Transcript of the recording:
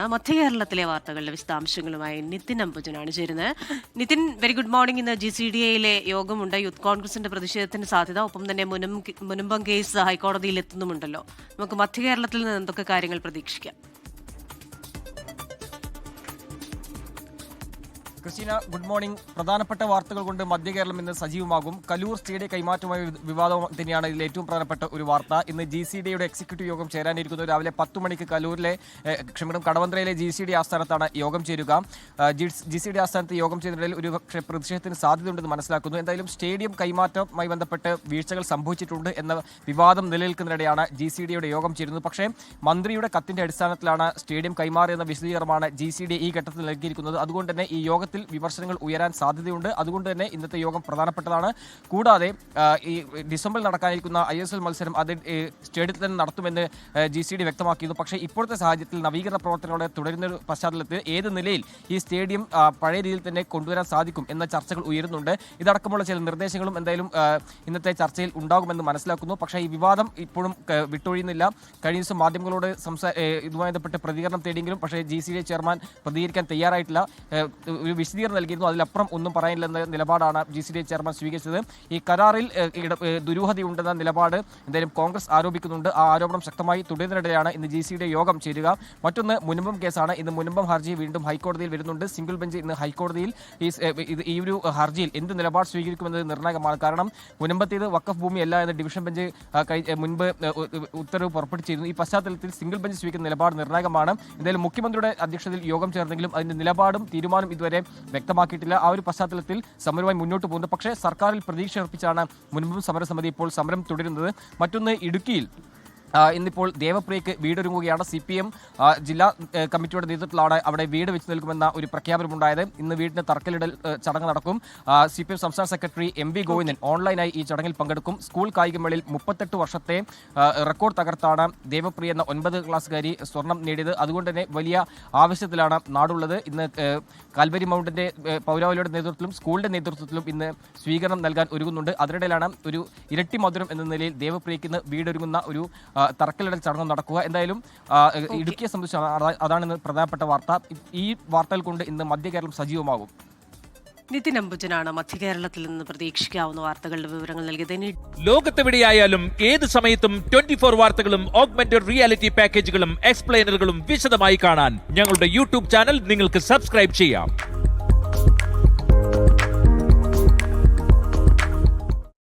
ആ, മധ്യകേരളത്തിലെ വാർത്തകളുടെ വിശദാംശങ്ങളുമായി നിതിൻ അമ്പുജനാണ് ചേരുന്നത്. നിതിൻ വെരി ഗുഡ് മോർണിംഗ് ഇന്ന് ജി സി ഡി എയിലെ യോഗമുണ്ട്. യൂത്ത് കോൺഗ്രസിന്റെ പ്രതിഷേധത്തിന് സാധ്യത ഒപ്പം തന്നെ മുനം മുനമ്പം കേസ് ഹൈക്കോടതിയിൽ എത്തുന്നുമുണ്ടല്ലോ. നമുക്ക് മധ്യ കേരളത്തിൽ നിന്ന് എന്തൊക്കെ കാര്യങ്ങൾ പ്രതീക്ഷിക്കാം? Christina good morning. പ്രധാനപ്പെട്ട വാർത്തകൾ കൊണ്ട് മധ്യ കേരളം ഇന്ന് സജീവമാകും. കലൂർ സ്റ്റേഡിയ കൈമാറ്റമായ വിവാദം തന്നെയാണ് ഇതിൽ ഏറ്റവും പ്രധാനപ്പെട്ട ഒരു വാർത്ത. ഇന്ന് ജി സി ഡിയുടെ എക്സിക്യൂട്ടീവ് യോഗം ചേരാനിരിക്കുന്നു. രാവിലെ പത്ത് മണിക്ക് കലൂരിലെ ക്ഷമിക്കണം കടവന്ത്രയിലെ ജി സി ഡി ആസ്ഥാനത്താണ് യോഗം ചേരുക. ജി സി ഡി ആസ്ഥാനത്ത് യോഗം ചേരുന്നതിൽ ഒരു പക്ഷേ പ്രതിഷേധത്തിന് സാധ്യതയുണ്ടെന്ന് മനസ്സിലാക്കുന്നു. എന്തായാലും സ്റ്റേഡിയം കൈമാറ്റവുമായി ബന്ധപ്പെട്ട് വീഴ്ചകൾ സംഭവിച്ചിട്ടുണ്ട് എന്ന വിവാദം നിലനിൽക്കുന്നതിനിടെയാണ് ജി സി ഡിയുടെ യോഗം ചേരുന്നത്. പക്ഷേ മന്ത്രിയുടെ കത്തിന്റെ അടിസ്ഥാനത്തിലാണ് സ്റ്റേഡിയം കൈമാറിയെന്ന വിശദീകരണമാണ് ജി സി ഡി ഈ ഘട്ടത്തിൽ നൽകിയിരിക്കുന്നത്. അതുകൊണ്ട് തന്നെ ഈ യോഗത്തിൽ വിമർശനങ്ങൾ ഉയരാൻ സാധ്യതയുണ്ട്. അതുകൊണ്ട് തന്നെ ഇന്നത്തെ യോഗം പ്രധാനപ്പെട്ടതാണ്. കൂടാതെ ഈ ഡിസംബറിൽ നടക്കാനിരിക്കുന്ന ഐ എസ് എൽ മത്സരം അത് സ്റ്റേഡിയത്തിൽ തന്നെ നടത്തുമെന്ന് ജി സി ഡി വ്യക്തമാക്കിയിരുന്നു. പക്ഷേ ഇപ്പോഴത്തെ സാഹചര്യത്തിൽ നവീകരണ പ്രവർത്തനങ്ങളെ തുടരുന്ന പശ്ചാത്തലത്തിൽ ഏത് നിലയിൽ ഈ സ്റ്റേഡിയം പഴയ രീതിയിൽ തന്നെ കൊണ്ടുവരാൻ സാധിക്കും എന്ന ചർച്ചകൾ ഉയരുന്നുണ്ട്. ഇതടക്കമുള്ള ചില നിർദ്ദേശങ്ങളും എന്തായാലും ഇന്നത്തെ ചർച്ചയിൽ ഉണ്ടാകുമെന്ന് മനസ്സിലാക്കുന്നു. പക്ഷേ ഈ വിവാദം ഇപ്പോഴും വിട്ടൊഴിയുന്നില്ല. കഴിഞ്ഞ ദിവസം മാധ്യമങ്ങളോട് സംസാ ഇതുമായി ബന്ധപ്പെട്ട് പ്രതികരണം തേടിയെങ്കിലും പക്ഷേ ജി സി ഡി ചെയർമാൻ പ്രതികരിക്കാൻ തയ്യാറായിട്ടില്ല. ഒരു വിശദീകരണം നൽകിയിരുന്നു. അതിലപ്പുറം ഒന്നും പറയാനില്ലെന്ന നിലപാടാണ് ജി സി ഡി ചെയർമാൻ സ്വീകരിച്ചത്. ഈ കരാറിൽ ദുരൂഹതയുണ്ടെന്ന നിലപാട് എന്തായാലും കോൺഗ്രസ് ആരോപിക്കുന്നുണ്ട്. ആ ആരോപണം ശക്തമായി തുടരുന്നതിനിടെയാണ് ഇന്ന് ജി സി ഡി യോഗം ചേരുക. മറ്റൊന്ന് മുനമ്പം കേസാണ്. ഇന്ന് മുനമ്പം ഹർജി വീണ്ടും ഹൈക്കോടതിയിൽ വരുന്നുണ്ട്. സിംഗിൾ ബെഞ്ച് ഇന്ന് ഹൈക്കോടതിയിൽ ഈ ഒരു ഹർജിയിൽ എന്ത് നിലപാട് സ്വീകരിക്കുമെന്നത് നിർണായകമാണ്. കാരണം മുനമ്പത്തേത് വക്കഫ് ഭൂമിയല്ല എന്ന് ഡിവിഷൻ ബെഞ്ച് മുൻപ് ഉത്തരവ് പുറപ്പെടുവിച്ചിരുന്നു ഈ പശ്ചാത്തലത്തിൽ സിംഗിൾ ബെഞ്ച് സ്വീകരിക്കുന്ന നിലപാട് നിർണായകമാണ്. എന്തായാലും മുഖ്യമന്ത്രിയുടെ അധ്യക്ഷതയിൽ യോഗം ചേർന്നെങ്കിലും അതിന്റെ നിലപാടും തീരുമാനം ഇതുവരെ വ്യക്തമാക്കിയിട്ടില്ല. ആ ഒരു പശ്ചാത്തലത്തിൽ സമരവുമായി മുന്നോട്ട് പോകുന്നത് പക്ഷേ സർക്കാരിൽ പ്രതീക്ഷ അർപ്പിച്ചാണ് മുൻപും സമരസമിതി ഇപ്പോൾ സമരം തുടരുന്നത്. മറ്റൊന്ന് ഇടുക്കിയിൽ ഇന്നിപ്പോൾ ദേവപ്രിയയ്ക്ക് വീടൊരുങ്ങുകയാണ് സി പി എം ജില്ലാ കമ്മിറ്റിയുടെ നേതൃത്വത്തിലാണ് അവിടെ വീട് വെച്ച് നിൽക്കുമെന്ന ഒരു പ്രഖ്യാപനമുണ്ടായത്. ഇന്ന് വീടിന് തറക്കല്ലിടൽ ചടങ്ങ് നടക്കും. സി പി എം സംസ്ഥാന സെക്രട്ടറി എം വി ഗോവിന്ദൻ ഓൺലൈനായി ഈ ചടങ്ങിൽ പങ്കെടുക്കും. സ്കൂൾ കായികമേളിൽ മുപ്പത്തെട്ട് വർഷത്തെ റെക്കോർഡ് തകർത്താണ് ദേവപ്രിയ എന്ന ഒൻപത് ക്ലാസ്സുകാരി സ്വർണം നേടിയത്. അതുകൊണ്ട് തന്നെ വലിയ ആവശ്യത്തിലാണ് നാടുള്ളത്. ഇന്ന് കാൽവരി മൗണ്ടിന്റെ ഏ, പൗരാവലിയുടെ നേതൃത്വത്തിലും സ്കൂളിന്റെ നേതൃത്വത്തിലും ഇന്ന് സ്വീകരണം നൽകാൻ ഒരുങ്ങുന്നുണ്ട്. അതിനിടയിലാണ് ഒരു ഇരട്ടി മധുരം എന്ന നിലയിൽ ദേവപ്രിയയ്ക്ക് ഇന്ന് വീടൊരുങ്ങുന്ന ഒരു തറക്കല്ലിടൽ ചടങ്ങ് നടക്കുക. എന്തായാലും ഇടുക്കിയെ സംബന്ധിച്ച് അതാണ് ഇന്ന് പ്രധാനപ്പെട്ട വാർത്ത. ഈ വാർത്തകൾ കൊണ്ട് ഇന്ന് മധ്യ കേരളം സജീവമാകും. നിതിൻ അംബുജനാണ് മധ്യകേരളത്തിൽ നിന്ന് പ്രതീക്ഷിക്കാവുന്ന വാർത്തകളുടെ വിവരങ്ങൾ നൽകിയത്. ലോകത്തെവിടെയായാലും ഏത് സമയത്തും ട്വന്റി ഫോർ വാർത്തകളും ഓഗ്മെന്റഡ് റിയാലിറ്റി പാക്കേജുകളും എക്സ്പ്ലെയിനറുകളും വിശദമായി കാണാൻ ഞങ്ങളുടെ യൂട്യൂബ് ചാനൽ നിങ്ങൾക്ക് സബ്സ്ക്രൈബ് ചെയ്യാം.